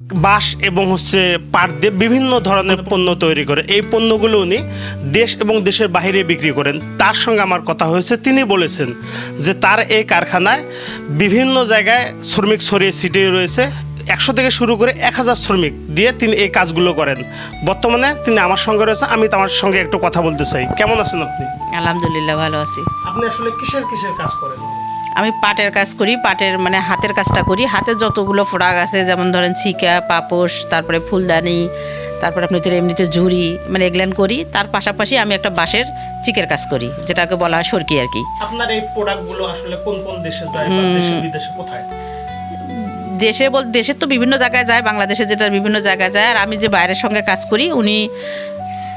বাঁশ এবং হচ্ছে পাট দিয়ে বিভিন্ন ধরনের পণ্য তৈরি করে। এই পণ্যগুলো উনি দেশ এবং দেশের বাইরে বিক্রি করেন। তার সঙ্গে আমার কথা হয়েছে তিনি বলেছেন যে তার এই কারখানায় বিভিন্ন জায়গায় শ্রমিক ছড়িয়ে ছিটিয়ে রয়েছে। একশো থেকে শুরু করে এক হাজার শ্রমিক দিয়ে তিনি এই কাজগুলো করেন। বর্তমানে তিনি আমার সঙ্গে রয়েছে আমি তোমার সঙ্গে একটু কথা বলতে চাই। কেমন আছেন আপনি? আলহামদুলিল্লাহ ভালো আছি। আপনি আসলে কিসের কিসের কাজ করেন? আমি পাটের কাজ করি পাটের মানে হাতের কাজটা করি। হাতের যতগুলো ফোড়াক আছে যেমন ধরেন ছিকা পাপোশ তারপরে ফুলদানি তারপরে আপনি এমনিতে ঝুড়ি মানে এগুলান করি তার পাশাপাশি আমি একটা বাঁশের চিকের কাজ করি যেটাকে বলা হয় সরকি আর কি। আপনার এই প্রোডাক্টগুলো আসলে কোন কোন দেশে যায় বা দেশে বিদেশে কোথায়? দেশে বল দেশের তো বিভিন্ন জায়গায় যায় বাংলাদেশে যেটা বিভিন্ন জায়গায় যায় আর আমি যে বাইরের সঙ্গে কাজ করি উনি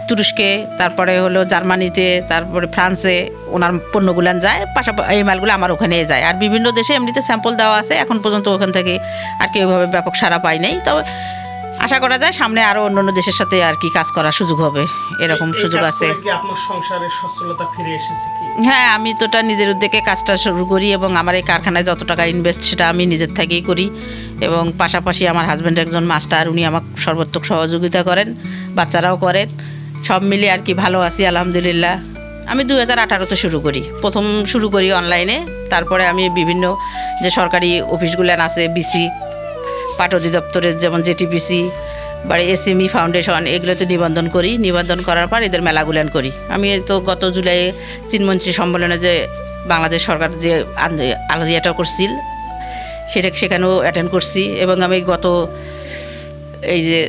তুরস্কে তারপরে হলো জার্মানিতে তারপরে ফ্রান্সে ওনার পণ্যগুলান যায় পাশাপাশি এই মালগুলো আমার ওখানে যায়। আর বিভিন্ন দেশে এমনিতে স্যাম্পল দেওয়া আছে এখন পর্যন্ত ওখান থেকে আর কি ওইভাবে ব্যাপক সারা পাই নাই। তবে আশা করা যায় সামনে আরও অন্য অন্য দেশের সাথে আর কি কাজ করার সুযোগ হবে। এরকম সুযোগ আছে। হ্যাঁ আমি তো নিজের উদ্যোগে কাজটা শুরু করি এবং আমার এই কারখানায় যত টাকা ইনভেস্ট সেটা আমি নিজের থেকেই করি। এবং পাশাপাশি আমার হাজব্যান্ড একজন মাস্টার উনি আমাকে সর্বাত্মক সহযোগিতা করেন বাচ্চারাও করেন। সব মিলিয়ে আর কি ভালো আছি, আলহামদুলিল্লাহ। আমি দু হাজার আঠারোতে শুরু করি। প্রথম শুরু করি অনলাইনে তারপরে আমি বিভিন্ন যে সরকারি অফিসগুলো আছে বিসি পাট অধিদপ্তরের যেমন জেটিপিসি বা এসএমই ফাউন্ডেশন এগুলোতে নিবন্ধন করি। নিবন্ধন করার পর এদের মেলাগুলান করি। আমি তো গত জুলাই চীনমন্ত্রী সম্মেলনে যে বাংলাদেশ সরকার যে আলোচনাটা করছিল, সেটা সেখানেও অ্যাটেন্ড করছি। এবং আমি গত এই যে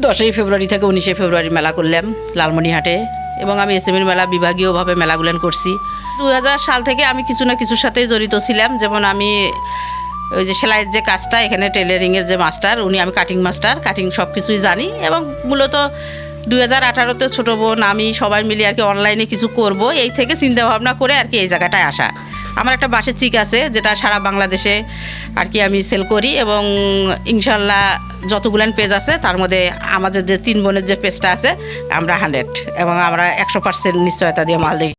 দশই ফেব্রুয়ারি থেকে উনিশে ফেব্রুয়ারি মেলা করলাম লালমনিহাটে। এবং আমি এসএমএর মেলা বিভাগীয়ভাবে মেলাগুলান করছি। দু হাজার সাল থেকে আমি কিছু না কিছুর সাথেই জড়িত ছিলাম। যেমন আমি ওই যে সেলাইয়ের যে কাজটা, এখানে টেলারিংয়ের যে মাস্টার, উনি আমি কাটিং মাস্টার, কাটিং সব কিছুই জানি। এবং মূলত দু হাজার আঠারোতে ছোটো বোন, আমি সবাই মিলে আর কি অনলাইনে কিছু করব। এই থেকে চিন্তাভাবনা করে আর কি এই জায়গাটায় আসা। আমার একটা বাসের চিক আছে, যেটা সারা বাংলাদেশে আর কি আমি সেল করি এবং ইনশাল্লাহ যতগুলান পেজ আছে, তার মধ্যে আমাদের যে তিন বোনের যে পেজটা আছে, আমরা হান্ড্রেড এবং আমরা একশো পার্সেন্ট নিশ্চয়তা দিয়ে মাল দিই